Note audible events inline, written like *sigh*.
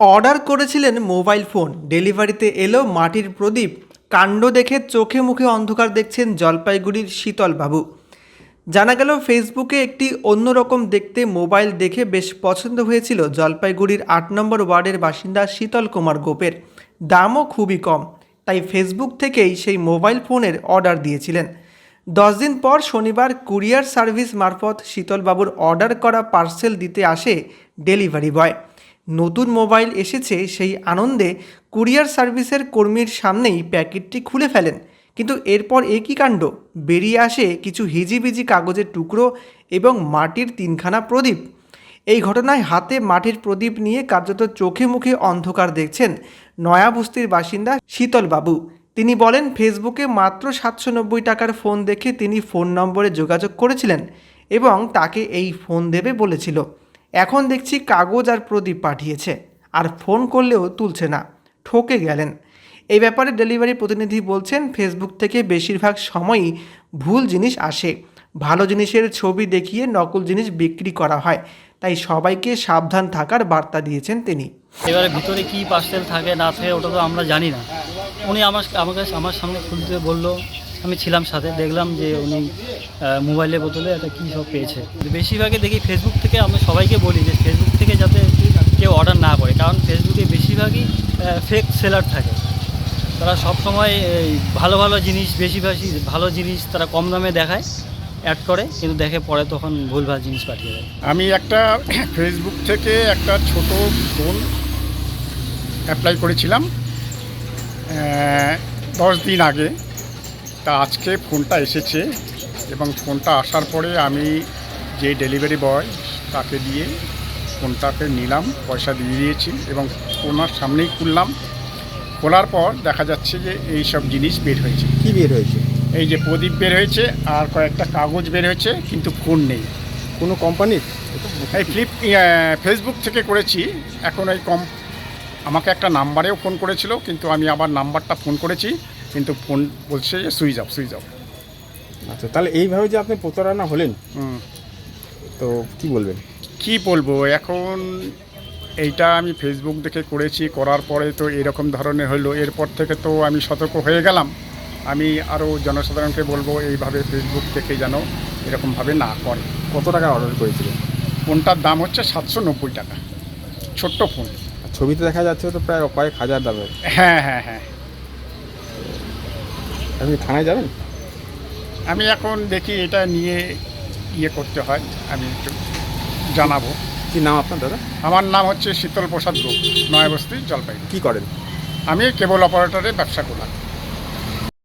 Order করেছিলেন mobile phone. ডেলিভারিতে এলো মাটির প্রদীপ। কাণ্ড দেখে চোখে মুখে অন্ধকার দেখছেন জলপাইগুড়ির শীতলবাবু। জানা গেল, ফেসবুকে একটি অন্যরকম দেখতে মোবাইল দেখে বেশ পছন্দ হয়েছিল জলপাইগুড়ির আট নম্বর ওয়ার্ডের বাসিন্দা শীতল কুমার গোপের। দামও খুবই কম, তাই ফেসবুক থেকেই সেই মোবাইল ফোনের অর্ডার দিয়েছিলেন। দশ দিন পর শনিবার কুরিয়ার সার্ভিস মারফত শীতলবাবুর অর্ডার করা পার্সেল দিতে আসে ডেলিভারি বয়। নতুন মোবাইল এসেছে সেই আনন্দে কুরিয়ার সার্ভিসের কর্মীর সামনেই প্যাকেটটি খুলে ফেলেন। কিন্তু এরপর এ কী কাণ্ড, বেরিয়ে আসে কিছু হিজিবিজি কাগজের টুকরো এবং মাটির তিনখানা প্রদীপ। এই ঘটনায় হাতে মাটির প্রদীপ নিয়ে কার্যত চোখে মুখে অন্ধকার দেখছেন নয়াবস্তির বাসিন্দা শীতলবাবু তিনি বলেন, ফেসবুকে মাত্র সাতশো নব্বই টাকার ফোন দেখে তিনি ফোন নম্বরে যোগাযোগ করেছিলেন এবং তাকে এই ফোন দেবে বলেছিল। এখন দেখছি কাগজ আর প্রদীপ পাঠিয়েছে, আর ফোন করলেও তুলছে না, ঠকে গেলেন। এই ব্যাপারে ডেলিভারি প্রতিনিধি বলছেন, ফেসবুক থেকে বেশিরভাগ সময়ই ভুল জিনিস আসে। ভালো জিনিসের ছবি দেখিয়ে নকল জিনিস বিক্রি করা হয়, তাই সবাইকে সাবধান থাকার বার্তা দিয়েছেন তিনি। এবারে ভিতরে কি পার্সেল থাকে না থাকে ওটা তো আমরা জানি না। উনি আমার আমাকে, আমার সামনে খুলতে বলল আমি ছিলাম সাথে, দেখলাম যে উনি মোবাইলের বদলে একটা কী সব পেয়েছে। বেশিরভাগে দেখি ফেসবুক থেকে আমি সবাইকে বলি যে ফেসবুক থেকে যাতে কেউ অর্ডার না করে, কারণ ফেসবুকে বেশিরভাগই ফেক সেলার থাকে। তারা সব সময় ভালো ভালো জিনিস বেশি বেশি ভালো জিনিস তারা কম দামে দেখায় অ্যাড করে, কিন্তু দেখে পরে তখন ভুলভাল জিনিস পাঠিয়ে দেয়। আমি একটা *coughs* ফেসবুক থেকে একটা ছোট ফোন অ্যাপ্লাই করেছিলাম দশ দিন আগে। তা আজকে ফোনটা এসেছে এবং ফোনটা আসার পরে আমি যে ডেলিভারি বয় তাকে দিয়ে ফোনটাকে নিলাম পয়সা দিয়ে দিয়েছি এবং ওনার সামনেই খুললাম। খোলার পর দেখা যাচ্ছে যে এই সব জিনিস বের হয়েছে। কি বের হয়েছে? এই যে প্রদীপ বের হয়েছে আর কয়েকটা কাগজ বের হয়েছে কিন্তু ফোন নেই। কোনো কোম্পানির এই ফ্লিপ ফেসবুক থেকে করেছি। এখন এই কম আমাকে একটা নাম্বারেও ফোন করেছিল কিন্তু আমি আবার নাম্বারটা ফোন করেছি। কিন্তু ফোন বলছে যে সুইচ অফ সুইচ অফ। আচ্ছা তাহলে এইভাবে যে আপনি প্রতারণা হলেন হুম। তো কি বলবেন? কী বলব এখন এইটা আমি ফেসবুক দেখে করেছি করার পরে তো এরকম ধরনের হলো। এরপর থেকে তো আমি সতর্ক হয়ে গেলাম। আমি আরও জনসাধারণকে বলব এইভাবে ফেসবুক থেকে যেন এরকমভাবে না করে। কত টাকা অর্ডার করেছিলেন? ফোনটার দাম হচ্ছে সাতশো নব্বই টাকা। ছোট্ট ফোন। ছবিতে দেখা যাচ্ছে তো প্রায় কয়েক হাজার দামের। হ্যাঁ হ্যাঁ হ্যাঁ। আপনি থানায় যাবেন? আমি এখন দেখি এটা নিয়ে ইয়ে করতে হয় আমি একটু জানাব। কি নাম আপনার দাদা? আমার নাম হচ্ছে শীতল প্রসাদ গোপ নয়াবস্তি জলপাইগুড়ি। কী করেন? আমি কেবল অপারেটরে ব্যবসা করলাম